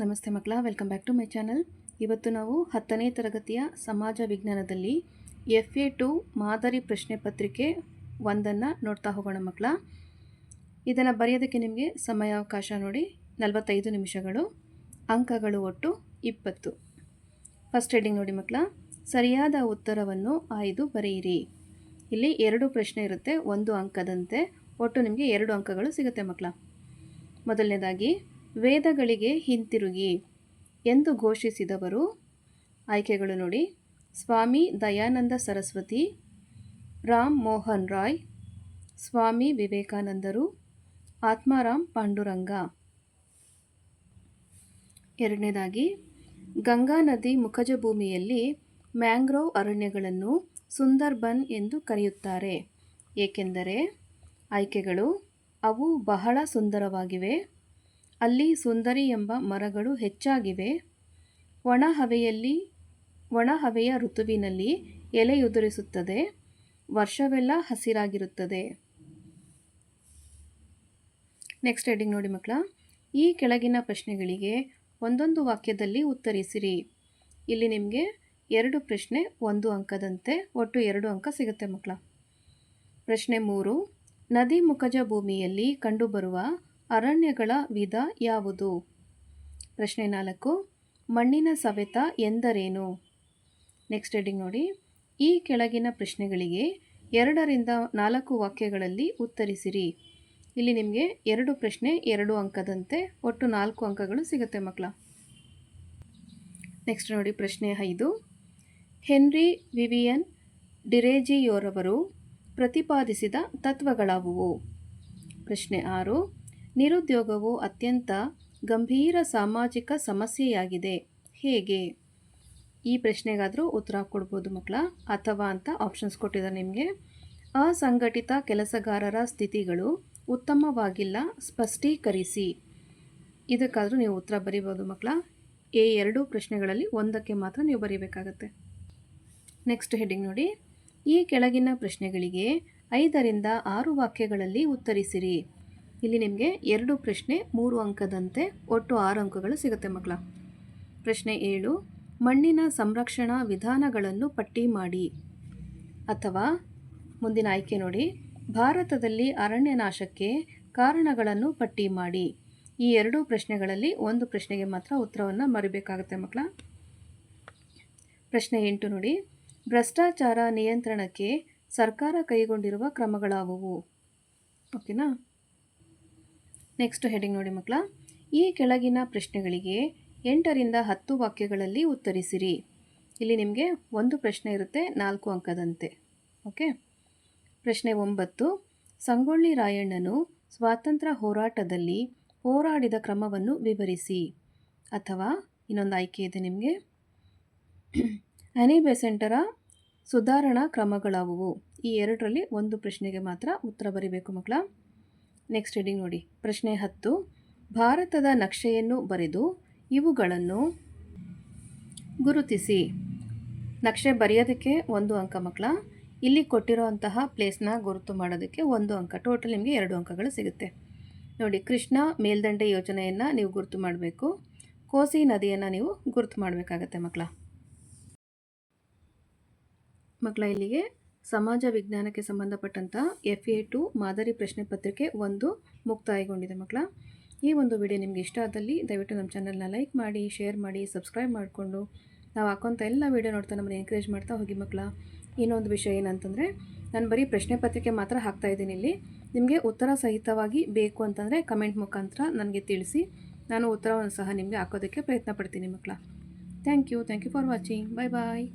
ನಮಸ್ತೆ ಮಕ್ಕಳ welcome back to my channel ಇವತ್ತು ನಾವು ಹತ್ತನೇ ತರಗತಿಯ ಸಮಾಜ ವಿಜ್ಞಾನದಲ್ಲಿ ಎಫ್ ಎ ಟು ಮಾದರಿ ಪ್ರಶ್ನೆ ಪತ್ರಿಕೆ ಒಂದನ್ನು ನೋಡ್ತಾ ಹೋಗೋಣ ಮಕ್ಕಳ. ಇದನ್ನು ಬರೆಯೋದಕ್ಕೆ ನಿಮಗೆ ಸಮಯಾವಕಾಶ ನೋಡಿ, ನಲವತ್ತೈದು ನಿಮಿಷಗಳು, ಅಂಕಗಳು ಒಟ್ಟು ಇಪ್ಪತ್ತು. ಫಸ್ಟ್ ಹೆಡಿಂಗ್ ನೋಡಿ ಮಕ್ಕಳ, ಸರಿಯಾದ ಉತ್ತರವನ್ನು ಆಯ್ದು ಬರೆಯಿರಿ. ಇಲ್ಲಿ ಎರಡು ಪ್ರಶ್ನೆ ಇರುತ್ತೆ, ಒಂದು ಅಂಕದಂತೆ, ಒಟ್ಟು ನಿಮಗೆ ಎರಡು ಅಂಕಗಳು ಸಿಗುತ್ತೆ ಮಕ್ಕಳ. ಮೊದಲನೇದಾಗಿ ವೇದಗಳಿಗೆ ಹಿಂತಿರುಗಿ ಎಂದು ಘೋಷಿಸಿದವರು. ಆಯ್ಕೆಗಳು ನೋಡಿ. ಸ್ವಾಮಿ ದಯಾನಂದ ಸರಸ್ವತಿ, ರಾಮ್ ಮೋಹನ್ ರಾಯ್, ಸ್ವಾಮಿ ವಿವೇಕಾನಂದರು, ಆತ್ಮಾರಾಮ್ ಪಾಂಡುರಂಗ. ಎರಡನೇದಾಗಿ, ಗಂಗಾ ನದಿ ಮುಖಜ ಭೂಮಿಯಲ್ಲಿ ಮ್ಯಾಂಗ್ರೋವ್ ಅರಣ್ಯಗಳನ್ನು ಸುಂದರ್ಬನ್ ಎಂದು ಕರೆಯುತ್ತಾರೆ. ಏಕೆಂದರೆ, ಆಯ್ಕೆಗಳು ಅವು ಬಹಳ ಸುಂದರವಾಗಿವೆ. ಅಲ್ಲಿ ಸುಂದರಿ ಎಂಬ ಮರಗಳು ಹೆಚ್ಚಾಗಿವೆ. ಒಣ ಹವೆಯಲ್ಲಿ ಒಣ ಹವೆಯ ಋತುವಿನಲ್ಲಿ ಎಲೆಯುದುರಿಸುತ್ತದೆ ವರ್ಷವೆಲ್ಲ ಹಸಿರಾಗಿರುತ್ತದೆ. ನೆಕ್ಸ್ಟ್ ಹೆಡಿಂಗ್ ನೋಡಿ ಮಕ್ಕಳ. ಈ ಕೆಳಗಿನ ಪ್ರಶ್ನೆಗಳಿಗೆ ಒಂದೊಂದು ವಾಕ್ಯದಲ್ಲಿ ಉತ್ತರಿಸಿರಿ. ಇಲ್ಲಿ ನಿಮಗೆ ಎರಡು ಪ್ರಶ್ನೆ, ಒಂದು ಅಂಕದಂತೆ ಒಟ್ಟು ಎರಡು ಅಂಕ ಸಿಗುತ್ತೆ ಮಕ್ಕಳ. ಪ್ರಶ್ನೆ ಮೂರು, ನದಿ ಮುಖಜ ಭೂಮಿಯಲ್ಲಿ ಕಂಡುಬರುವ ಅರಣ್ಯಗಳ ವಿಧ ಯಾವುದು? ಪ್ರಶ್ನೆ ನಾಲ್ಕು. ಮಣ್ಣಿನ ಸವೆತ ಎಂದರೇನು? ನೆಕ್ಸ್ಟ್ ಹೆಡಿಂಗ್ ನೋಡಿ. ಈ ಕೆಳಗಿನ ಪ್ರಶ್ನೆಗಳಿಗೆ ಎರಡರಿಂದ ನಾಲ್ಕು ವಾಕ್ಯಗಳಲ್ಲಿ ಉತ್ತರಿಸಿರಿ. ಇಲ್ಲಿ ನಿಮಗೆ ಎರಡು ಪ್ರಶ್ನೆ, ಎರಡು ಅಂಕದಂತೆ ಒಟ್ಟು ನಾಲ್ಕು ಅಂಕಗಳು ಸಿಗುತ್ತೆ ಮಕ್ಕಳ. ನೆಕ್ಸ್ಟ್ ನೋಡಿ ಪ್ರಶ್ನೆ ಐದು. ಹೆನ್ರಿ ವಿವಿಯನ್ ಡಿರೇಜಿಯೋರವರು ಪ್ರತಿಪಾದಿಸಿದ ತತ್ವಗಳಾವುವು? ಪ್ರಶ್ನೆ ಆರು. ನಿರುದ್ಯೋಗವು ಅತ್ಯಂತ ಗಂಭೀರ ಸಾಮಾಜಿಕ ಸಮಸ್ಯೆಯಾಗಿದೆ. ಹೇಗೆ? ಈ ಪ್ರಶ್ನೆಗಾದರೂ ಉತ್ತರ ಕೊಡ್ಬೋದು ಮಕ್ಕಳ, ಅಥವಾ ಅಂತ ಆಪ್ಷನ್ಸ್ ಕೊಟ್ಟಿದ್ದಾರೆ ನಿಮಗೆ. ಅಸಂಘಟಿತ ಕೆಲಸಗಾರರ ಸ್ಥಿತಿಗಳು ಉತ್ತಮವಾಗಿಲ್ಲ, ಸ್ಪಷ್ಟೀಕರಿಸಿ. ಇದಕ್ಕಾದರೂ ನೀವು ಉತ್ತರ ಬರೀಬೋದು ಮಕ್ಕಳ. ಎ ಎರಡು ಪ್ರಶ್ನೆಗಳಲ್ಲಿ ಒಂದಕ್ಕೆ ಮಾತ್ರ ನೀವು ಬರೀಬೇಕಾಗತ್ತೆ. ನೆಕ್ಸ್ಟ್ ಹೆಡಿಂಗ್ ನೋಡಿ. ಈ ಕೆಳಗಿನ ಪ್ರಶ್ನೆಗಳಿಗೆ ಐದರಿಂದ ಆರು ವಾಕ್ಯಗಳಲ್ಲಿ ಉತ್ತರಿಸಿರಿ. ಇಲ್ಲಿ ನಿಮಗೆ ಎರಡು ಪ್ರಶ್ನೆ, ಮೂರು ಅಂಕದಂತೆ ಒಟ್ಟು ಆರು ಅಂಕಗಳು ಸಿಗುತ್ತೆ ಮಕ್ಕಳ. ಪ್ರಶ್ನೆ ಏಳು, ಮಣ್ಣಿನ ಸಂರಕ್ಷಣಾ ವಿಧಾನಗಳನ್ನು ಪಟ್ಟಿ ಮಾಡಿ. ಅಥವಾ ಮುಂದಿನ ಆಯ್ಕೆ ನೋಡಿ, ಭಾರತದಲ್ಲಿ ಅರಣ್ಯ ನಾಶಕ್ಕೆ ಕಾರಣಗಳನ್ನು ಪಟ್ಟಿ ಮಾಡಿ. ಈ ಎರಡೂ ಪ್ರಶ್ನೆಗಳಲ್ಲಿ ಒಂದು ಪ್ರಶ್ನೆಗೆ ಮಾತ್ರ ಉತ್ತರವನ್ನು ಮರಿಬೇಕಾಗುತ್ತೆ ಮಕ್ಕಳ. ಪ್ರಶ್ನೆ ಎಂಟು ನೋಡಿ, ಭ್ರಷ್ಟಾಚಾರ ನಿಯಂತ್ರಣಕ್ಕೆ ಸರ್ಕಾರ ಕೈಗೊಂಡಿರುವ ಕ್ರಮಗಳಾವುವು? ಓಕೆನಾ? ನೆಕ್ಸ್ಟ್ ಹೆಡಿಂಗ್ ನೋಡಿ ಮಕ್ಕಳ. ಈ ಕೆಳಗಿನ ಪ್ರಶ್ನೆಗಳಿಗೆ ಎಂಟರಿಂದ ಹತ್ತು ವಾಕ್ಯಗಳಲ್ಲಿ ಉತ್ತರಿಸಿರಿ. ಇಲ್ಲಿ ನಿಮಗೆ ಒಂದು ಪ್ರಶ್ನೆ ಇರುತ್ತೆ, ನಾಲ್ಕು ಅಂಕದಂತೆ. ಓಕೆ ಪ್ರಶ್ನೆ ಒಂಬತ್ತು. ಸಂಗೊಳ್ಳಿ ರಾಯಣ್ಣನು ಸ್ವಾತಂತ್ರ್ಯ ಹೋರಾಟದಲ್ಲಿ ಹೋರಾಡಿದ ಕ್ರಮವನ್ನು ವಿವರಿಸಿ. ಅಥವಾ ಇನ್ನೊಂದು ಆಯ್ಕೆ ಇದೆ ನಿಮಗೆ. ಹನಿ ಬೆಸೆಂಟರ ಸುಧಾರಣಾ ಕ್ರಮಗಳಾವುವು. ಈ ಎರಡರಲ್ಲಿ ಒಂದು ಪ್ರಶ್ನೆಗೆ ಮಾತ್ರ ಉತ್ತರ ಬರೀಬೇಕು ಮಕ್ಕಳ. ನೆಕ್ಸ್ಟ್ ಹೆಡಿಂಗ್ ನೋಡಿ. ಪ್ರಶ್ನೆ ಹತ್ತು. ಭಾರತದ ನಕ್ಷೆಯನ್ನು ಬರೆದು ಇವುಗಳನ್ನು ಗುರುತಿಸಿ. ನಕ್ಷೆ ಬರೆಯೋದಕ್ಕೆ ಒಂದು ಅಂಕ ಮಕ್ಕಳ. ಇಲ್ಲಿ ಕೊಟ್ಟಿರೋಂತಹ ಪ್ಲೇಸ್ನ ಗುರುತು ಮಾಡೋದಕ್ಕೆ ಒಂದು ಅಂಕ. ಟೋಟಲ್ ನಿಮಗೆ ಎರಡು ಅಂಕಗಳು ಸಿಗುತ್ತೆ. ನೋಡಿ, ಕೃಷ್ಣ ಮೇಲ್ದಂಡೆ ಯೋಜನೆಯನ್ನು ನೀವು ಗುರುತು ಮಾಡಬೇಕು. ಕೋಸಿ ನದಿಯನ್ನು ನೀವು ಗುರುತು ಮಾಡಬೇಕಾಗತ್ತೆ ಮಕ್ಕಳ. ಮಕ್ಕಳ ಇಲ್ಲಿಗೆ ಸಮಾಜ ವಿಜ್ಞಾನಕ್ಕೆ ಸಂಬಂಧಪಟ್ಟಂಥ ಎಫ್ ಎ ಟು ಮಾದರಿ ಪ್ರಶ್ನೆ ಪತ್ರಿಕೆ ಒಂದು ಮುಕ್ತಾಯಗೊಂಡಿದೆ ಮಕ್ಕಳ. ಈ ಒಂದು ವಿಡಿಯೋ ನಿಮಗೆ ಇಷ್ಟ ಆದಲ್ಲಿ ದಯವಿಟ್ಟು ನಮ್ಮ ಚಾನಲ್ನ ಲೈಕ್ ಮಾಡಿ ಶೇರ್ ಮಾಡಿ ಸಬ್ಸ್ಕ್ರೈಬ್ ಮಾಡಿಕೊಂಡು ನಾವು ಹಾಕೋಂಥ ಎಲ್ಲ ವೀಡಿಯೋ ನೋಡ್ತಾ ನಮ್ಮನ್ನು ಎನ್ಕರೇಜ್ ಮಾಡ್ತಾ ಹೋಗಿ ಮಕ್ಕಳ. ಇನ್ನೊಂದು ವಿಷಯ ಏನಂತಂದರೆ, ನಾನು ಬರೀ ಪ್ರಶ್ನೆ ಪತ್ರಿಕೆ ಮಾತ್ರ ಹಾಕ್ತಾ ಇದ್ದೀನಿ ಇಲ್ಲಿ. ನಿಮಗೆ ಉತ್ತರ ಸಹಿತವಾಗಿ ಬೇಕು ಅಂತಂದರೆ ಕಮೆಂಟ್ ಮುಖಾಂತರ ನನಗೆ ತಿಳಿಸಿ. ನಾನು ಉತ್ತರವನ್ನು ಸಹ ನಿಮಗೆ ಹಾಕೋದಕ್ಕೆ ಪ್ರಯತ್ನ ಪಡ್ತೀನಿ ಮಕ್ಕಳ. Thank you thank you for watching bye bye